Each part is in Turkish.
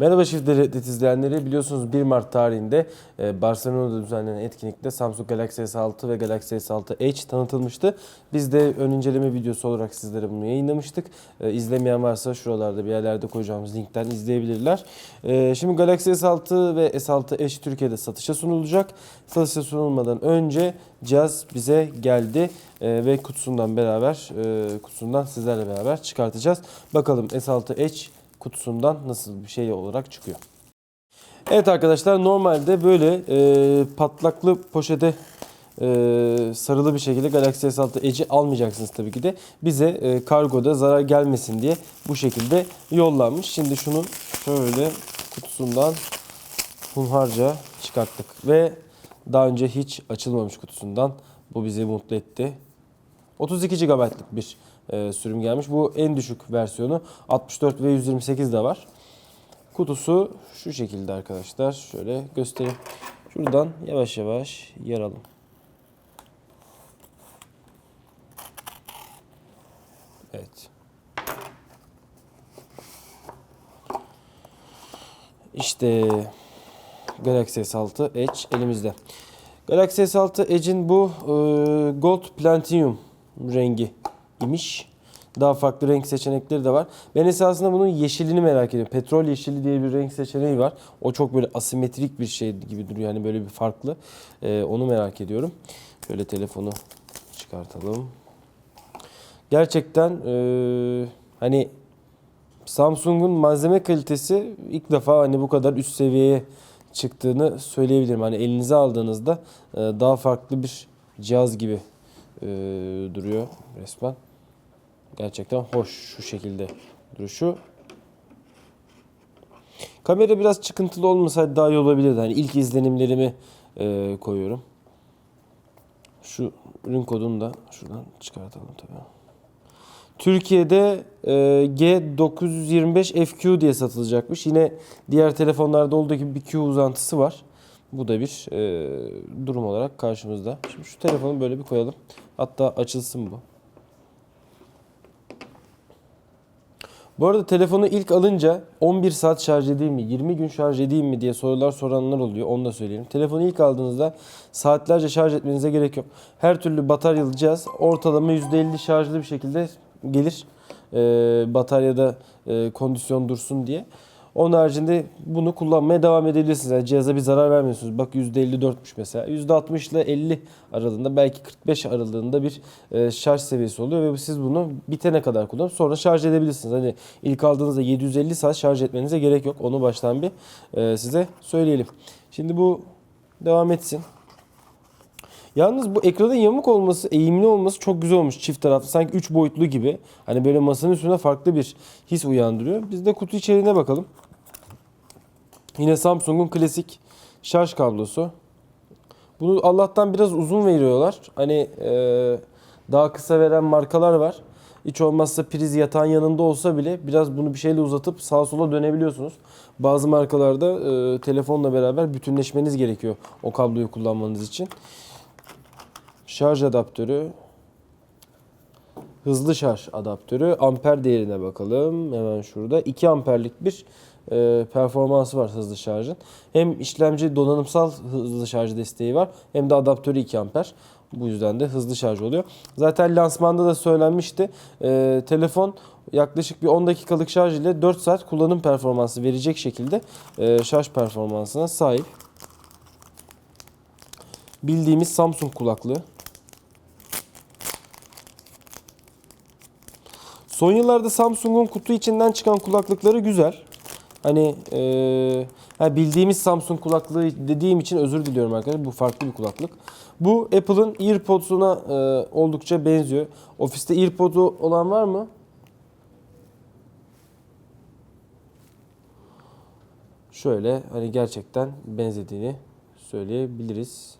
Merhaba Shift Devlet izleyenleri. Biliyorsunuz 1 Mart tarihinde e, Barcelona'da düzenlenen etkinlikte Samsung Galaxy S6 ve Galaxy S6 Edge tanıtılmıştı. Biz de ön inceleme videosu olarak sizlere bunu yayınlamıştık. E, İzlemeyen varsa şuralarda bir yerlerde koyacağımız linkten izleyebilirler. E, Şimdi Galaxy S6 ve S6 Edge Türkiye'de satışa sunulacak. Satışa sunulmadan önce cihaz bize geldi ve kutusundan beraber kutusundan sizlerle beraber çıkartacağız. Bakalım S6 Edge kutusundan nasıl bir şey olarak çıkıyor. Evet arkadaşlar normalde böyle e, patlaklı poşete e, sarılı bir şekilde Galaxy S6 Edge'i almayacaksınız tabii ki de. Bize e, kargoda zarar gelmesin diye bu şekilde yollanmış. Şimdi şunu şöyle kutusundan hunharca çıkarttık ve daha önce hiç açılmamış kutusundan bu bizi mutlu etti. 32 GB'lık bir e, sürüm gelmiş. Bu en düşük versiyonu. 64 ve 128 de var. Kutusu şu şekilde arkadaşlar. Şöyle göstereyim. Şuradan yavaş yavaş yaralım. Evet. İşte Galaxy S6 Edge elimizde. Galaxy S6 Edge'in bu e, Gold Platinum rengi imiş. Daha farklı renk seçenekleri de var. Ben esasında bunun yeşilini merak ediyorum. Petrol yeşili diye bir renk seçeneği var. O çok böyle asimetrik bir şey gibi duruyor. Yani böyle bir farklı. E, onu merak ediyorum. Şöyle telefonu çıkartalım. Gerçekten e, hani Samsung'un malzeme kalitesi ilk defa hani bu kadar üst seviyeye çıktığını söyleyebilirim. Hani elinize aldığınızda e, daha farklı bir cihaz gibi e, duruyor resmen. Gerçekten hoş şu şekilde duruşu. Kamera biraz çıkıntılı olmasaydı daha iyi olabilirdi. Hani ilk izlenimlerimi e, koyuyorum. Şu ürün kodunu da şuradan çıkartalım tabii. Türkiye'de e, G925 FQ diye satılacakmış. Yine diğer telefonlarda olduğu gibi bir Q uzantısı var. Bu da bir e, durum olarak karşımızda. Şimdi şu telefonu böyle bir koyalım. Hatta açılsın bu. Bu arada telefonu ilk alınca 11 saat şarj edeyim mi, 20 gün şarj edeyim mi diye sorular soranlar oluyor. Onu da söyleyelim. Telefonu ilk aldığınızda saatlerce şarj etmenize gerek yok. Her türlü bataryalı cihaz ortalama %50 şarjlı bir şekilde gelir. Ee, bataryada e, kondisyon dursun diye. Onun haricinde bunu kullanmaya devam edebilirsiniz. Yani cihaza bir zarar vermiyorsunuz. Bak %54'müş mesela. %60 ile 50 aralığında belki 45 aralığında bir e, şarj seviyesi oluyor ve siz bunu bitene kadar kullanıp sonra şarj edebilirsiniz. Hani ilk aldığınızda 750 saat şarj etmenize gerek yok. Onu baştan bir e, size söyleyelim. Şimdi bu devam etsin. Yalnız bu ekranın yamuk olması, eğimli olması çok güzel olmuş çift taraflı. Sanki 3 boyutlu gibi. Hani böyle masanın üstünde farklı bir his uyandırıyor. Biz de kutu içeriğine bakalım. Yine Samsung'un klasik şarj kablosu. Bunu Allah'tan biraz uzun veriyorlar. Hani e, daha kısa veren markalar var. Hiç olmazsa priz yatağın yanında olsa bile biraz bunu bir şeyle uzatıp sağa sola dönebiliyorsunuz. Bazı markalarda e, telefonla beraber bütünleşmeniz gerekiyor o kabloyu kullanmanız için. Şarj adaptörü, hızlı şarj adaptörü, amper değerine bakalım. Hemen şurada 2 amperlik bir e, performansı var hızlı şarjın. Hem işlemci donanımsal hızlı şarj desteği var hem de adaptörü 2 amper. Bu yüzden de hızlı şarj oluyor. Zaten lansmanda da söylenmişti. E, telefon yaklaşık bir 10 dakikalık şarj ile 4 saat kullanım performansı verecek şekilde e, şarj performansına sahip. Bildiğimiz Samsung kulaklığı. Son yıllarda Samsung'un kutu içinden çıkan kulaklıkları güzel. Hani ha bildiğimiz Samsung kulaklığı dediğim için özür diliyorum arkadaşlar. Bu farklı bir kulaklık. Bu Apple'ın AirPods'una eee, oldukça benziyor. Ofiste AirPod'u olan var mı? Şöyle hani gerçekten benzediğini söyleyebiliriz.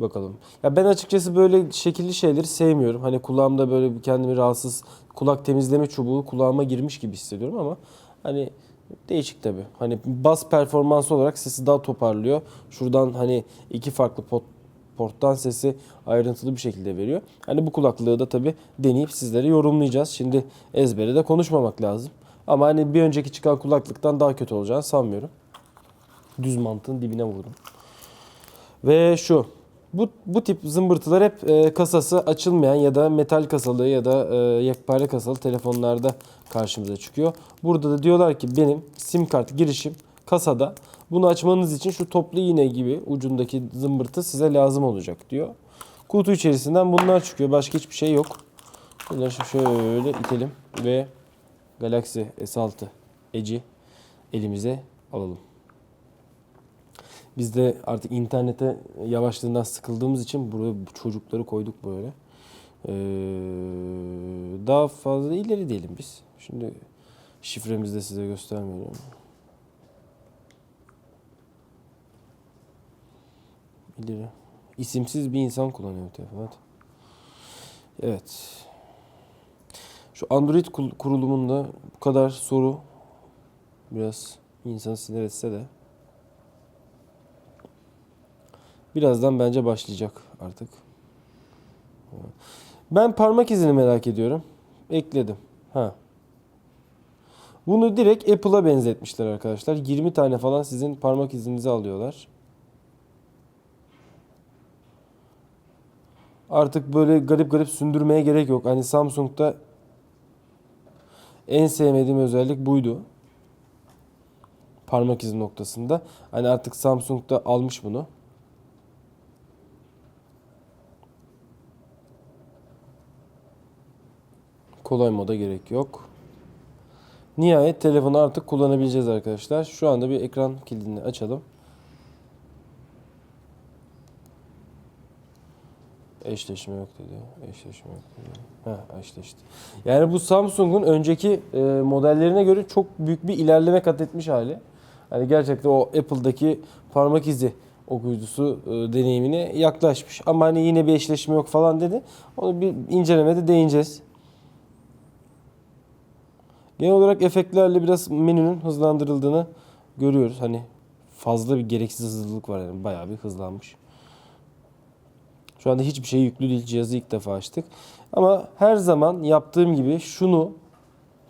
Bakalım. Ya ben açıkçası böyle şekilli şeyleri sevmiyorum. Hani kulağımda böyle kendimi rahatsız kulak temizleme çubuğu kulağıma girmiş gibi hissediyorum ama hani değişik tabii. Hani bas performansı olarak sesi daha toparlıyor. Şuradan hani iki farklı pot, porttan sesi ayrıntılı bir şekilde veriyor. Hani bu kulaklığı da tabii deneyip sizlere yorumlayacağız. Şimdi ezbere de konuşmamak lazım. Ama hani bir önceki çıkan kulaklıktan daha kötü olacağını sanmıyorum. Düz mantığın dibine vurdum. Ve şu. Bu, bu tip zımbırtılar hep e, kasası açılmayan ya da metal kasalı ya da e, yekpare kasalı telefonlarda karşımıza çıkıyor. Burada da diyorlar ki benim sim kart girişim kasada. Bunu açmanız için şu toplu iğne gibi ucundaki zımbırtı size lazım olacak diyor. Kutu içerisinden bunlar çıkıyor. Başka hiçbir şey yok. Bunları şöyle itelim ve Galaxy S6 Edge'i elimize alalım. Biz de artık internete yavaşlığından sıkıldığımız için buraya bu çocukları koyduk böyle. Ee, daha fazla ileri diyelim biz. Şimdi şifremizi de size göstermiyorum. İleri. İsimsiz bir insan kullanıyor telefonu. Hadi. Evet. Şu Android kurulumunda bu kadar soru biraz insanı sinir etse de birazdan bence başlayacak artık. Ben parmak izini merak ediyorum. Ekledim. Ha. Bunu direkt Apple'a benzetmişler arkadaşlar. 20 tane falan sizin parmak izinizi alıyorlar. Artık böyle garip garip sündürmeye gerek yok. Hani Samsung'da en sevmediğim özellik buydu. Parmak izi noktasında. Hani artık Samsung da almış bunu. Kolay moda gerek yok. Nihayet telefonu artık kullanabileceğiz arkadaşlar. Şu anda bir ekran kilidini açalım. Eşleşme yok dedi. Eşleşme yok dedi. Ha eşleşti. Yani bu Samsung'un önceki e, modellerine göre çok büyük bir ilerleme kat etmiş hali. Hani gerçekten o Apple'daki parmak izi okuyucusu e, deneyimine yaklaşmış. Ama hani yine bir eşleşme yok falan dedi. Onu bir incelemede değineceğiz. Genel olarak efektlerle biraz menünün hızlandırıldığını görüyoruz. Hani fazla bir gereksiz hızlılık var yani bayağı bir hızlanmış. Şu anda hiçbir şey yüklü değil. Cihazı ilk defa açtık. Ama her zaman yaptığım gibi şunu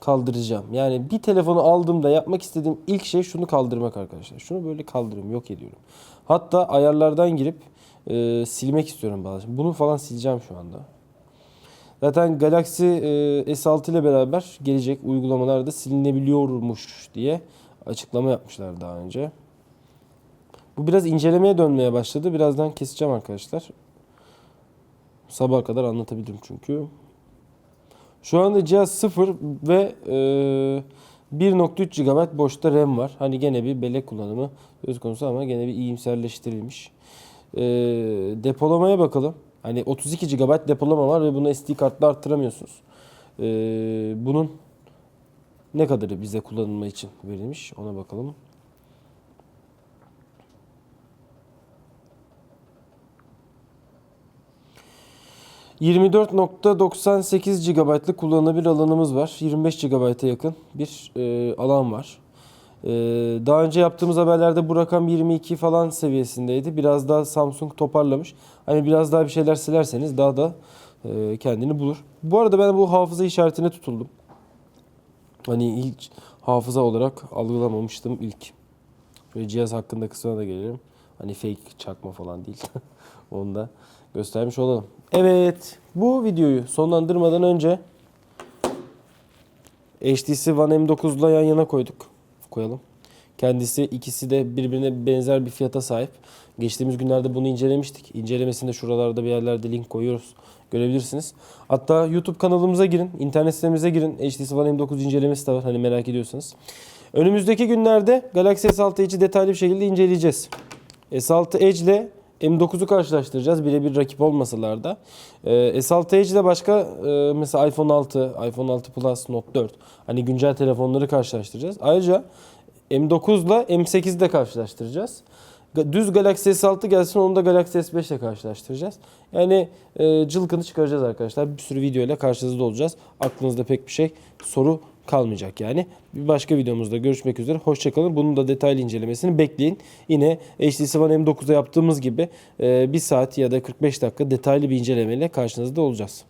kaldıracağım. Yani bir telefonu aldığımda yapmak istediğim ilk şey şunu kaldırmak arkadaşlar. Şunu böyle kaldırıyorum, yok ediyorum. Hatta ayarlardan girip e, silmek istiyorum bazen. Bunu falan sileceğim şu anda. Zaten Galaxy e, S6 ile beraber gelecek uygulamalarda silinebiliyormuş diye açıklama yapmışlar daha önce. Bu biraz incelemeye dönmeye başladı. Birazdan keseceğim arkadaşlar. Sabaha kadar anlatabilirim çünkü. Şu anda cihaz 0 ve e, 1.3 GB boşta RAM var. Hani gene bir bellek kullanımı söz konusu ama gene bir iyimserleştirilmiş. E, depolamaya bakalım. Hani 32 GB depolama var ve bunu SD kartla arttıramıyorsunuz. E, bunun ne kadarı bize kullanılma için verilmiş ona bakalım. ...24.98 GB'lık kullanılabilir alanımız var. 25 GB'a yakın bir e, alan var. E, daha önce yaptığımız haberlerde bu rakam 22 falan seviyesindeydi. Biraz daha Samsung toparlamış. Hani biraz daha bir şeyler silerseniz daha da e, kendini bulur. Bu arada ben bu hafıza işaretine tutuldum. Hani hiç hafıza olarak algılamamıştım ilk. Şöyle cihaz hakkında kısmına da gelelim. Hani fake çakma falan değil. Onu da göstermiş olalım. Evet, bu videoyu sonlandırmadan önce HTC One M9 ile yan yana koyduk. Koyalım. Kendisi ikisi de birbirine benzer bir fiyata sahip. Geçtiğimiz günlerde bunu incelemiştik. İncelemesini de şuralarda bir yerlerde link koyuyoruz. Görebilirsiniz. Hatta YouTube kanalımıza girin, internet sitemize girin. HTC One M9 incelemesi de var hani merak ediyorsanız. Önümüzdeki günlerde Galaxy S6 Edge'i detaylı bir şekilde inceleyeceğiz. S6 Edge ile M9'u karşılaştıracağız. Birebir rakip olmasalar da. Ee, S6 Edge ile başka e, mesela iPhone 6, iPhone 6 Plus, Note 4 hani güncel telefonları karşılaştıracağız. Ayrıca M9 ile M8'i de karşılaştıracağız. Düz Galaxy S6 gelsin onu da Galaxy S5 ile karşılaştıracağız. Yani e, cılkını çıkaracağız arkadaşlar. Bir sürü video ile karşınızda olacağız. Aklınızda pek bir şey soru kalmayacak yani. Bir başka videomuzda görüşmek üzere. Hoşçakalın. Bunun da detaylı incelemesini bekleyin. Yine HTC One M9'da yaptığımız gibi e, 1 saat ya da 45 dakika detaylı bir incelemeyle karşınızda olacağız.